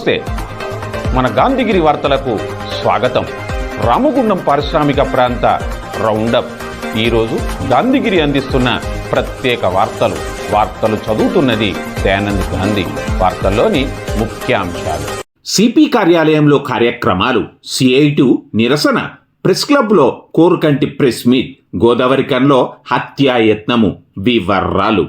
నమస్తే. మన గాంధీగిరి వార్తలకు స్వాగతం. రామగుండం పారిశ్రామిక ప్రాంత రౌండప్. ఈరోజు గాంధీగిరి అందిస్తున్న ప్రత్యేక వార్తలు. వార్తలు చదువుతున్నది దయానంద్ గాంధీ. వార్తల్లోని ముఖ్యాంశాలు. సిపి కార్యాలయంలో కార్యక్రమాలు సిఐటు నిరసన. ప్రెస్ క్లబ్లో కోరుకంటి ప్రెస్ మీట్. గోదావరికంలో హత్యాయత్నము వివర్రాలు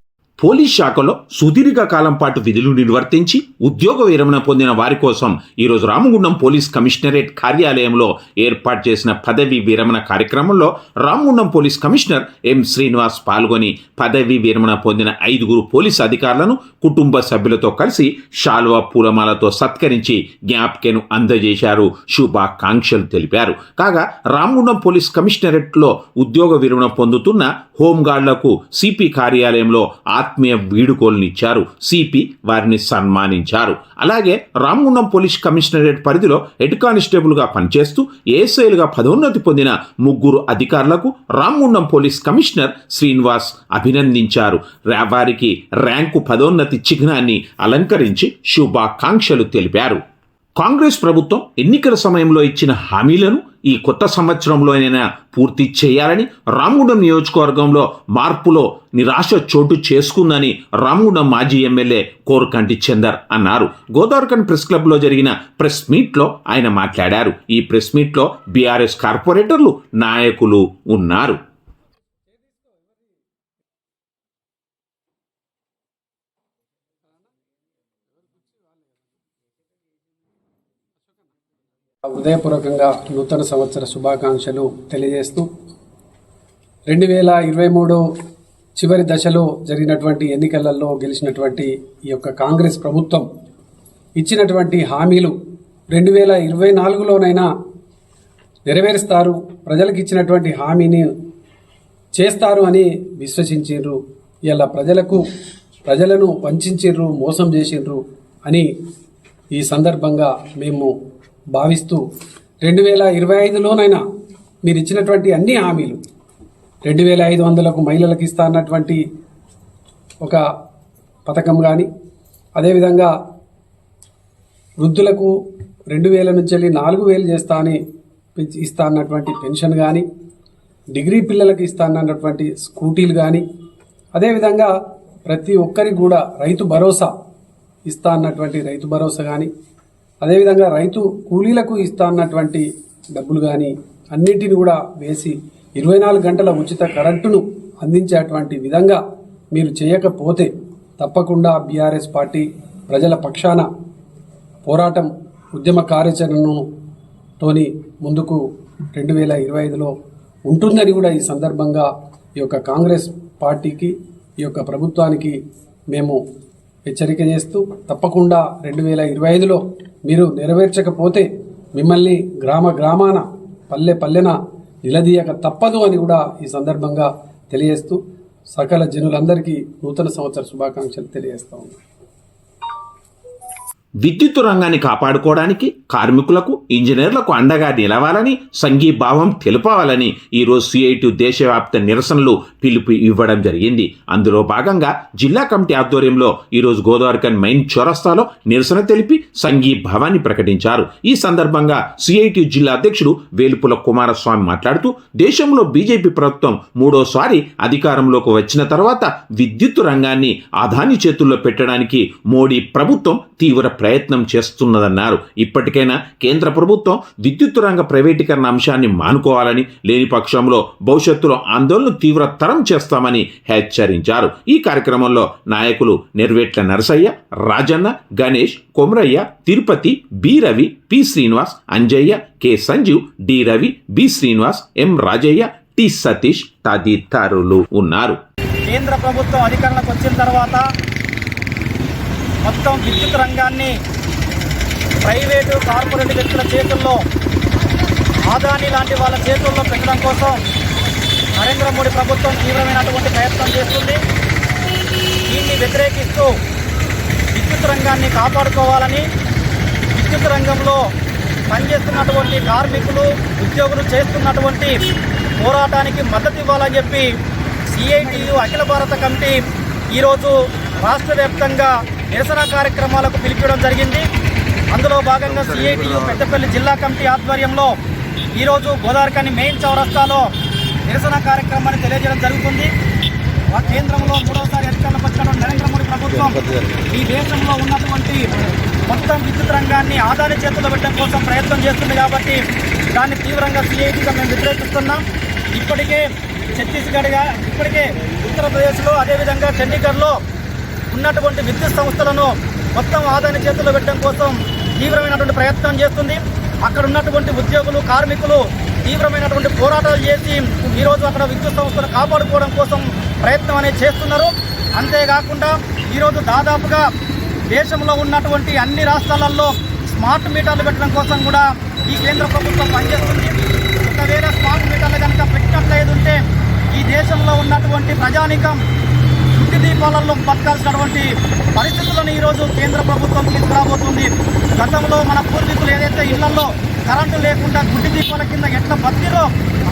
Police శాఖలో సుదీర్ఘ కాలం పాటు విధులు నిర్వర్తించి ఉద్యోగ విరమణ పొందిన వారి కోసం ఈరోజు రామగుండం పోలీస్ కమిషనరేట్ కార్యాలయంలో ఏర్పాటు చేసిన పదవి విరమణ కార్యక్రమంలో Ramagundam police commissioner M Srinivas పాల్గొని పదవి విరమణ పొందిన ఐదుగురు పోలీస్ అధికారులను కుటుంబ సభ్యులతో కలిసి శాల్వా పూలమాలతో సత్కరించి జ్ఞాపికను అందజేశారు. శుభాకాంక్షలు తెలిపారు. కాగా రామగుండం పోలీస్ కమిషనరేట్లో ఉద్యోగ విరమణ పొందుతున్న హోంగార్డులకు సిపి కార్యాలయంలో ఆత్మీయ వీడుకోలునిచ్చారు. సిపి వారిని సన్మానించారు. అలాగే రామగుండం పోలీస్ కమిషనరేట్ పరిధిలో హెడ్ కానిస్టేబుల్గా పనిచేస్తూ ఏఎస్ఐలుగా పదోన్నతి పొందిన ముగ్గురు అధికారులకు రామగుండం పోలీస్ కమిషనర్ శ్రీనివాస్ అభినందించారు. వారికి ర్యాంకు పదోన్నతి చిహ్నాన్ని అలంకరించి శుభాకాంక్షలు తెలిపారు. కాంగ్రెస్ ప్రభుత్వం ఎన్నికల సమయంలో ఇచ్చిన హామీలను ఈ కొత్త సంవత్సరంలోనైనా పూర్తి చేయాలని రామగుండం నియోజకవర్గంలో మార్పులో నిరాశ చోటు చేసుకుందని రామగుండం మాజీ ఎమ్మెల్యే కోరకంటి చందర్ అన్నారు. గోదావరికన్ ప్రెస్ క్లబ్లో జరిగిన ప్రెస్ మీట్లో ఆయన మాట్లాడారు. ఈ ప్రెస్ మీట్లో బీఆర్ఎస్ కార్పొరేటర్లు నాయకులు ఉన్నారు. హృదయపూర్వకంగా నూతన సంవత్సర శుభాకాంక్షలు తెలియజేస్తూ రెండు వేల ఇరవై మూడు చివరి దశలో జరిగినటువంటి ఎన్నికలలో గెలిచినటువంటి ఈ యొక్క కాంగ్రెస్ ప్రభుత్వం ఇచ్చినటువంటి హామీలు రెండు వేల ఇరవై నాలుగులోనైనా నెరవేరుస్తారు. ప్రజలకు ఇచ్చినటువంటి హామీని చేస్తారు అని విశ్వసించారు ఇలా ప్రజలకు ప్రజలను వంచు మోసం చేసిండ్రు అని ఈ సందర్భంగా మేము భావిస్తూ రెండు వేల ఇరవై ఐదులోనైనా మీరు ఇచ్చినటువంటి అన్ని హామీలు రెండు వేల ఐదు వందలకు మహిళలకు ఇస్తా అన్నటువంటి ఒక పథకం కానీ అదేవిధంగా వృద్ధులకు రెండు వేల నుంచి వెళ్ళి నాలుగు వేలు చేస్తా అని ఇస్తా అన్నటువంటి పెన్షన్ కానీ డిగ్రీ పిల్లలకు ఇస్తా అన్నటువంటి స్కూటీలు కానీ అదేవిధంగా ప్రతి ఒక్కరికి కూడా రైతు భరోసా ఇస్తా అన్నటువంటి రైతు భరోసా కానీ అదేవిధంగా రైతు కూలీలకు ఇస్తాన్నటువంటి డబ్బులు కానీ అన్నింటిని కూడా వేసి ఇరవై నాలుగు గంటల ఉచిత కరెంటును అందించేటువంటి విధంగా మీరు చేయకపోతే తప్పకుండా బీఆర్ఎస్ పార్టీ ప్రజల పక్షాన పోరాటం ఉద్యమ కార్యాచరణను తోని ముందుకు రెండు వేల ఇరవై ఐదులో ఉంటుందని కూడా ఈ సందర్భంగా ఈ యొక్క కాంగ్రెస్ పార్టీకి ఈ యొక్క ప్రభుత్వానికి మేము హెచ్చరిక చేస్తూ తప్పకుండా రెండు వేల ఇరవై ఐదులో మీరు నెరవేర్చకపోతే మిమ్మల్ని గ్రామ గ్రామాన పల్లె పల్లెన నిలదీయక తప్పదు అని కూడా ఈ సందర్భంగా తెలియజేస్తూ సకల జనులందరికీ నూతన సంవత్సర శుభాకాంక్షలు తెలియజేస్తా ఉన్నాను. విద్యుత్ రంగాన్ని కాపాడుకోవడానికి కార్మికులకు ఇంజనీర్లకు అండగా నిలవాలని సంఘీభావం తెలుపవాలని ఈరోజు సిఐటి దేశవ్యాప్త నిరసనలు పిలుపు ఇవ్వడం జరిగింది. అందులో భాగంగా జిల్లా కమిటీ ఆధ్వర్యంలో ఈరోజు గోదావరికన్ మెయిన్ చౌరస్తాలో నిరసన తెలిపి సంఘీభావాన్ని ప్రకటించారు. ఈ సందర్భంగా సిఐటి జిల్లా అధ్యక్షుడు వేలుపుల కుమారస్వామి మాట్లాడుతూ దేశంలో బీజేపీ ప్రభుత్వం మూడోసారి అధికారంలోకి వచ్చిన తర్వాత విద్యుత్తు రంగాన్ని అదాని చేతుల్లో పెట్టడానికి మోడీ ప్రభుత్వం తీవ్ర ప్రయత్నం చేస్తున్నదన్నారు. ఇప్పటికైనా కేంద్ర ప్రభుత్వం విద్యుత్ రంగ ప్రైవేటీకరణ అంశాన్ని మానుకోవాలని లేని పక్షంలో భవిష్యత్తులో ఆందోళన తీవ్రతరం చేస్తామని హెచ్చరించారు. ఈ కార్యక్రమంలో నాయకులు Nervetla Narasayya Rajanna Ganesh Komarayya Tirupati B Ravi P Srinivas Anjayya K Sanjeev D Ravi B Srinivas M Rajayya T Satish తదితరులు ఉన్నారు. కేంద్ర ప్రభుత్వం అధికారంలోకి వచ్చిన తర్వాత మొత్తం విద్యుత్ రంగాన్ని ప్రైవేటు కార్పొరేట్ వ్యక్తుల చేతుల్లో ఆదాని లాంటి వాళ్ళ చేతుల్లో పెట్టడం కోసం నరేంద్ర మోడీ ప్రభుత్వం తీవ్రమైనటువంటి ప్రయత్నం చేస్తుంది. దీన్ని వ్యతిరేకిస్తూ విద్యుత్ రంగాన్ని కాపాడుకోవాలని విద్యుత్ రంగంలో పనిచేస్తున్నటువంటి కార్మికులు ఉద్యోగులు చేస్తున్నటువంటి పోరాటానికి మద్దతు ఇవ్వాలని చెప్పి సిఐటియు అఖిల భారత కమిటీ ఈరోజు రాష్ట్ర వ్యాప్తంగా నిరసన కార్యక్రమాలకు పిలిపించడం జరిగింది. అందులో భాగంగా సిఐటియు పెద్దపల్లి జిల్లా కమిటీ ఆధ్వర్యంలో ఈరోజు గోదావరికని మెయిన్ చౌరస్తాలో నిరసన కార్యక్రమాన్ని తెలియజేయడం జరుగుతుంది. ఆ కేంద్రంలో మూడోసారి అధికారంలోకి వచ్చిన నరేంద్ర మోడీ ప్రభుత్వం ఈ దేశంలో ఉన్నటువంటి మొత్తం విద్యుత్ రంగాన్ని ఆదాయ చేతుల్లో పెట్టడం కోసం ప్రయత్నం చేస్తుంది కాబట్టి దాన్ని తీవ్రంగా సిఐటిగా మేము వ్యతిరేకిస్తున్నాం. ఇప్పటికే ఛత్తీస్గఢ్గా ఇప్పటికే ఉత్తరప్రదేశ్లో అదేవిధంగా చండీగఢ్లో ఉన్నటువంటి విద్యుత్ సంస్థలను మొత్తం ఆదాయ చేతుల్లో పెట్టడం కోసం తీవ్రమైనటువంటి ప్రయత్నం చేస్తుంది. అక్కడ ఉన్నటువంటి ఉద్యోగులు కార్మికులు తీవ్రమైనటువంటి పోరాటాలు చేసి ఈరోజు అక్కడ విద్యుత్ సంస్థను కాపాడుకోవడం కోసం ప్రయత్నం అనేది చేస్తున్నారు. అంతేకాకుండా ఈరోజు దాదాపుగా దేశంలో ఉన్నటువంటి అన్ని రాష్ట్రాలలో స్మార్ట్ మీటర్లు పెట్టడం కోసం కూడా ఈ కేంద్ర ప్రభుత్వం పనిచేస్తుంది. ఒకవేళ స్మార్ట్ మీటర్లు కనుక పెట్టినట్లయితే ఉంటే ఈ దేశంలో ఉన్నటువంటి ప్రజానికం ఇంటి దీపాలలో బతకాల్సినటువంటి పరిస్థితులను ఈరోజు కేంద్ర ప్రభుత్వం తీసుకురాబోతుంది. గతంలో మన పూర్వీకులు ఏదైతే ఇళ్ళలో కరెంటు లేకుండా గుడ్డి దీపాల కింద ఎట్లా బతికిరో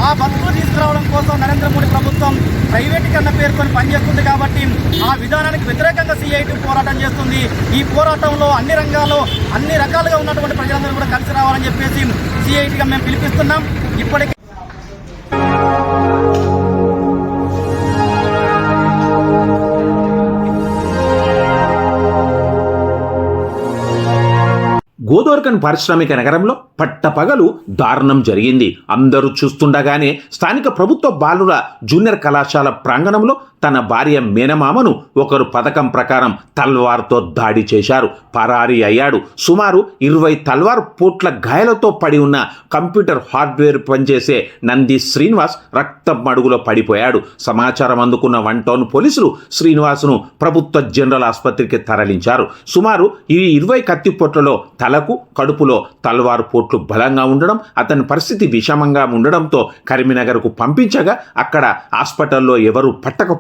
ఆ బతుకులు తీసుకురావడం కోసం నరేంద్ర మోడీ ప్రభుత్వం ప్రైవేటీకరణ పేర్కొని పనిచేస్తుంది కాబట్టి ఆ విధానానికి వ్యతిరేకంగా సిఐటి పోరాటం చేస్తుంది. ఈ పోరాటంలో అన్ని రంగాల్లో అన్ని రకాలుగా ఉన్నటువంటి ప్రజలందరూ కూడా కలిసి రావాలని చెప్పేసి సిఐటిగా మేము పిలిపిస్తున్నాం. ఇప్పటికే గోదోర్కన్ పారిశ్రామిక నగరంలో పట్టపగలు దారుణం జరిగింది. అందరూ చూస్తుండగానే స్థానిక ప్రభుత్వ బాలుర జూనియర్ కళాశాల ప్రాంగణంలో తన భార్య మేనమామను ఒకరు పథకం ప్రకారం తల్వార్తో దాడి చేశారు. పరారీ అయ్యాడు. సుమారు ఇరవై తల్వార్ పూట్ల గాయాలతో పడి ఉన్న కంప్యూటర్ హార్డ్వేర్ పనిచేసే నంది శ్రీనివాస్ రక్తం మడుగులో పడిపోయాడు. సమాచారం అందుకున్న వన్ టౌన్ పోలీసులు శ్రీనివాస్ను ప్రభుత్వ జనరల్ ఆసుపత్రికి తరలించారు. సుమారు ఈ ఇరవై కత్తి పొట్లలో తలకు కడుపులో తల్వారు పోట్లు బలంగా ఉండడం అతని పరిస్థితి విషమంగా ఉండడంతో కరీంనగర్కు పంపించగా అక్కడ హాస్పిటల్లో ఎవరు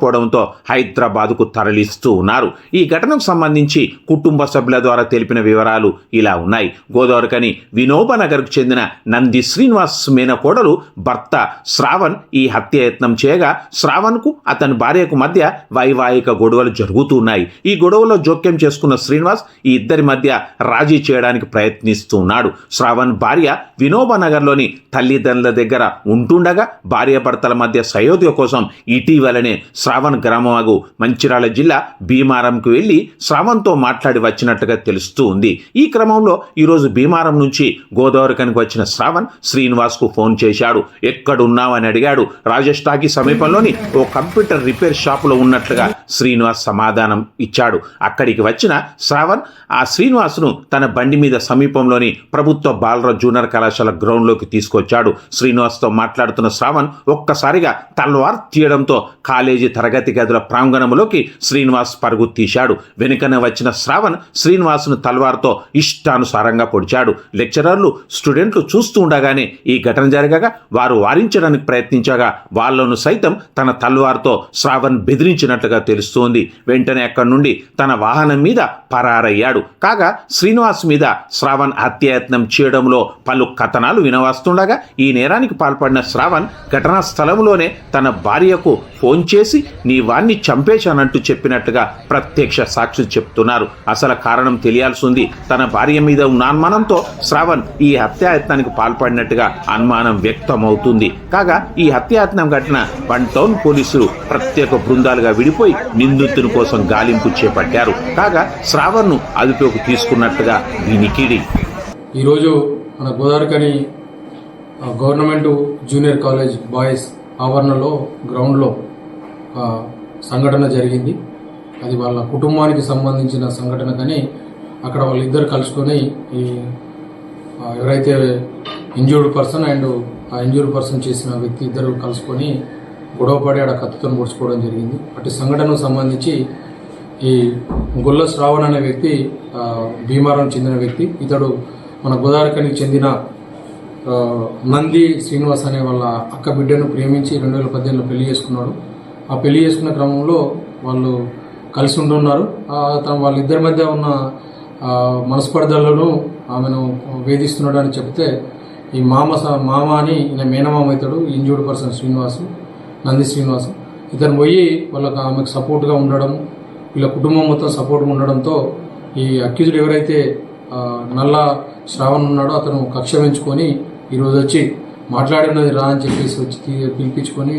పట్టకపోవడంతో హైదరాబాద్కు తరలిస్తూ ఉన్నారు. ఈ ఘటనకు సంబంధించి కుటుంబ సభ్యుల ద్వారా తెలిపిన వివరాలు ఇలా ఉన్నాయి. గోదావరికని వినోబనగర్కు చెందిన నంది శ్రీనివాస్ మేనకోడలు భర్త శ్రావణ్ ఈ హత్యయత్నం చేయగా శ్రావణ్కు అతని భార్యకు మధ్య వైవాహిక గొడవలు జరుగుతున్నాయి ఈ గొడవలో జోక్యం చేసుకున్న శ్రీనివాస్ ఈ ఇద్దరి మధ్య రాజీ చేయడానికి ప్రయత్నిస్తూ ఉన్నాడు. శ్రావణ్ భార్య వినోబనగర్లోని తల్లిదండ్రుల దగ్గర ఉంటుండగా భార్యాభర్తల మధ్య సయోధ్య కోసం ఇటీవలనే శ్రావణ్ గ్రామమాగు మంచిర్యాల జిల్లా భీమారంకు వెళ్ళి శ్రావణ్తో మాట్లాడి వచ్చినట్టుగా తెలుస్తూ ఉంది. ఈ క్రమంలో ఈరోజు భీమారం నుంచి గోదావరికనికి వచ్చిన శ్రావణ్ శ్రీనివాస్కు ఫోన్ చేశాడు. ఎక్కడున్నావని అడిగాడు. రాజేష్ టాకీ సమీపంలోని ఓ కంప్యూటర్ రిపేర్ షాపులో ఉన్నట్లుగా శ్రీనివాస్ సమాధానం ఇచ్చాడు. అక్కడికి వచ్చిన శ్రావణ్ ఆ శ్రీనివాస్ను తన బండి మీద సమీపంలోని ప్రభుత్వ బాలర జూనియర్ కళాశాల గ్రౌండ్లోకి తీసుకొచ్చాడు. శ్రీనివాస్తో మాట్లాడుతున్న శ్రావణ్ ఒక్కసారిగా తల్వార్ తీయడంతో కాలేజీ తరగతి గదుల ప్రాంగణంలోకి శ్రీనివాస్ పరుగు తీశాడు. వెనుకనే వచ్చిన శ్రావణ్ శ్రీనివాస్ను తల్వార్తో ఇష్టానుసారంగా పొడిచాడు. లెక్చరర్లు స్టూడెంట్లు చూస్తూ ఉండగానే ఈ ఘటన జరగగా వారు వారించడానికి ప్రయత్నించగా వాళ్ళను సైతం తన తల్వార్తో శ్రావణ్ బెదిరించినట్లుగా తెలుస్తోంది. వెంటనే అక్కడి నుండి తన వాహనం మీద పరారయ్యాడు. కాగా శ్రీనివాస్ మీద శ్రావణ్ హత్యాయత్నం చేయడంలో పలు కథనాలు వినవస్తుండగా ఈ నేరానికి పాల్పడిన శ్రావణ్ ఘటనా స్థలంలోనే తన భార్యకు ఫోన్ చేసి నీ వాణ్ణి చంపేశానంటూ చెప్పినట్టుగా ప్రత్యక్ష సాక్షులు చెప్తున్నారు. అసలు కారణం తెలియాల్సి ఉంది తన భార్య మీద ఉన్న అనుమానంతో శ్రావణ్ ఈ హత్యాయత్నానికి పాల్పడినట్టుగా అనుమానం వ్యక్తమవుతుంది. కాగా ఈ హత్యాయత్నం ఘటన వన్ టౌన్ పోలీసులు ప్రత్యేక బృందాలుగా విడిపోయి నిందితుని కోసం గాలింపు చేపట్టారు. కాగా శ్రావణ్ను అదుపులోకి తీసుకున్నట్టుగా వినికిడి ఈరోజు మన Godavarikhani government junior college boys ఆవరణలో గ్రౌండ్లో ఒక సంఘటన జరిగింది. అది వాళ్ళ కుటుంబానికి సంబంధించిన సంఘటన కానీ అక్కడ వాళ్ళిద్దరు కలుసుకొని ఈ ఎవరైతే ఇంజూర్డ్ పర్సన్ అండ్ ఆ ఇంజూర్డ్ పర్సన్ చేసిన వ్యక్తి ఇద్దరు కలుసుకొని గొడవపడి ఆడ కత్తితో ముడుచుకోవడం జరిగింది. అటు సంఘటనకు సంబంధించి ఈ గొల్ల శ్రావణ్ అనే వ్యక్తి భీమారం చెందిన వ్యక్తి ఇతడు మన గోదావరికనికి చెందిన నంది శ్రీనివాస్ అనే వాళ్ళ అక్క బిడ్డను ప్రేమించి రెండు వేల పద్దెనిమిదిలో పెళ్ళి చేసుకున్నాడు. ఆ పెళ్ళి చేసుకున్న క్రమంలో వాళ్ళు కలిసి ఉంటున్నారు తన వాళ్ళిద్దరి మధ్య ఉన్న మనస్పర్ధలను ఆమెను వేధిస్తున్నాడు అని చెప్తే ఈ మామ స- మామ అని ఈయన మేనమామ అవుతాడు ఇంజూర్డ్ పర్సన్ శ్రీనివాసు నంది శ్రీనివాసు. ఇతను పోయి వాళ్ళకు ఆమెకు సపోర్ట్గా ఉండడం వీళ్ళ కుటుంబం మొత్తం సపోర్ట్గా ఉండడంతో ఈ అక్యూజ్డ్ ఎవరైతే నల్ల శ్రావణ్ ఉన్నాడో అతను కక్ష పెంచుకొని ఈరోజు వచ్చి మాట్లాడినది రా అని చెప్పేసి వచ్చి తీ- పిలిపించుకొని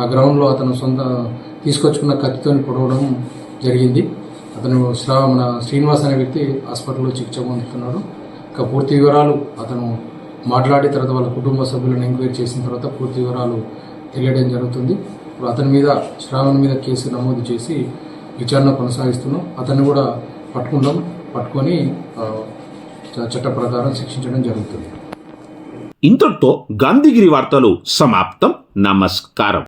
ఆ గ్రౌండ్లో అతను సొంత తీసుకొచ్చుకున్న కత్తితో పొడవడం జరిగింది. అతను శ్రా మన శ్రీనివాస్ అనే వ్యక్తి హాస్పిటల్లో చికిత్స పొందుతున్నాడు. ఇంకా పూర్తి వివరాలు అతను మాట్లాడి తర్వాత వాళ్ళ కుటుంబ సభ్యులను ఎంక్వైరీ చేసిన తర్వాత పూర్తి వివరాలు తెలియడం జరుగుతుంది. ఇప్పుడు అతని మీద శ్రావణ్ మీద కేసు నమోదు చేసి విచారణ కొనసాగిస్తున్నాం. అతన్ని కూడా పట్టుకుంటాం పట్టుకొని చట్ట ప్రకారం శిక్షించడం జరుగుతుంది. ఇంతటితో గాంధీగిరి వార్తలు సమాప్తం. నమస్కారం.